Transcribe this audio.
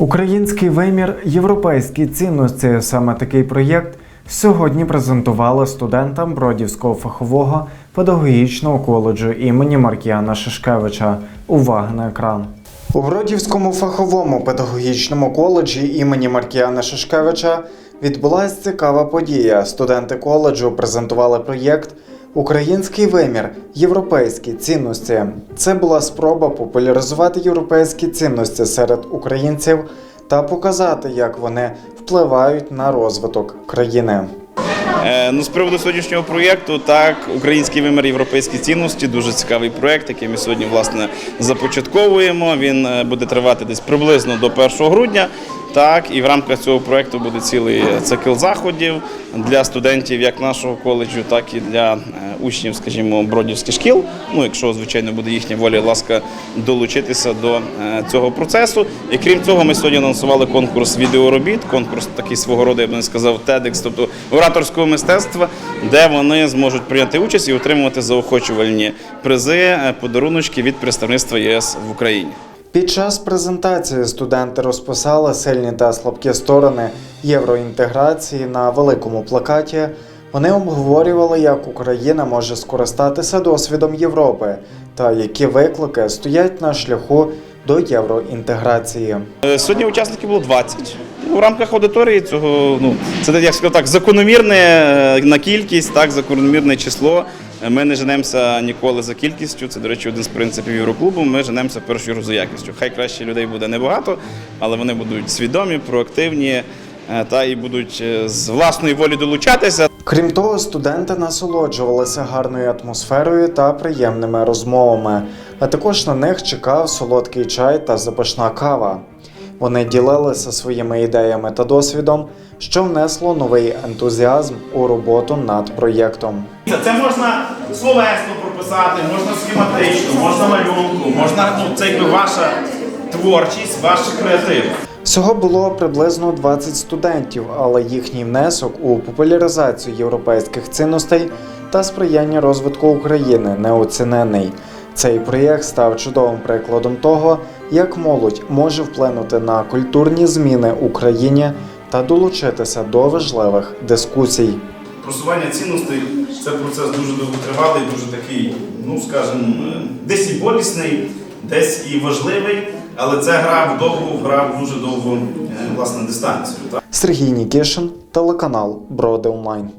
Український вимір європейські цінності. Саме такий проєкт сьогодні презентували студентам Бродівського фахового педагогічного коледжу імені Маркіяна Шишкевича. Увага на екран. У Бродівському фаховому педагогічному коледжі імені Маркіяна Шишкевича відбулася цікава подія. Студенти коледжу презентували проєкт Український вимір європейські цінності. Це була спроба популяризувати європейські цінності серед українців та показати, як вони впливають на розвиток країни. Е, Ну, з приводу сьогоднішнього проєкту, так, український вимір європейські цінності дуже цікавий проєкт, який ми сьогодні власне започатковуємо. Він е, буде тривати десь приблизно до 1 грудня. Так, і в рамках цього проєкту буде цілий цикл заходів для студентів як нашого коледжу, так і для е, учнів, скажімо, бродівських шкіл. Ну, якщо звичайно буде їхня воля, ласка, долучитися до е, цього процесу. І крім цього, ми сьогодні анонсували конкурс відеоробіт, конкурс такий свого роду, я б не сказав, TEDx, тобто ораторського мистецтва, де вони зможуть прийняти участь і отримувати заохочувальні призи, е, подаруночки від представництва ЄС в Україні. Під час презентації студенти розписали сильні та слабкі сторони євроінтеграції на великому плакаті. Вони обговорювали, як Україна може скористатися досвідом Європи та які виклики стоять на шляху до євроінтеграції. Е, Сьогодні учасників було 20. Ну, В рамках аудиторії цього, ну, це як сказав так, закономірне е, на кількість, так, закономірне число. Ми не женемося ніколи за кількістю. Це, до речі, один з принципів Євроклубу. Ми женемося в першу чергу за якістю. Хай краще людей буде небагато, але вони будуть свідомі, проактивні е, та і будуть е, з власної волі долучатися. Крім того, студенти насолоджувалися гарною атмосферою та приємними розмовами, а також на них чекав солодкий чай та запашна кава. Вони ділилися своїми ідеями та досвідом, що внесло новий ентузіазм у роботу над проєктом. Це можна словесно прописати, можна схематично, можна малюнку, можна ну це якби ваша творчість, ваш креатив. Всього було приблизно 20 студентів, але їхній внесок у популяризацію європейських цінностей та сприяння розвитку України неоцінений. Цей проєкт став чудовим прикладом того, як молодь може вплинути на культурні зміни в Україні та долучитися до важливих дискусій. Просування цінностей це процес дуже довготривалий, дуже такий, ну скажімо, е, десь і болісний, десь і важливий, але це гра в довгу, гра в дуже довгу е, власне дистанцію. Так? Сергій Нікішин, телеканал Броди Онлайн.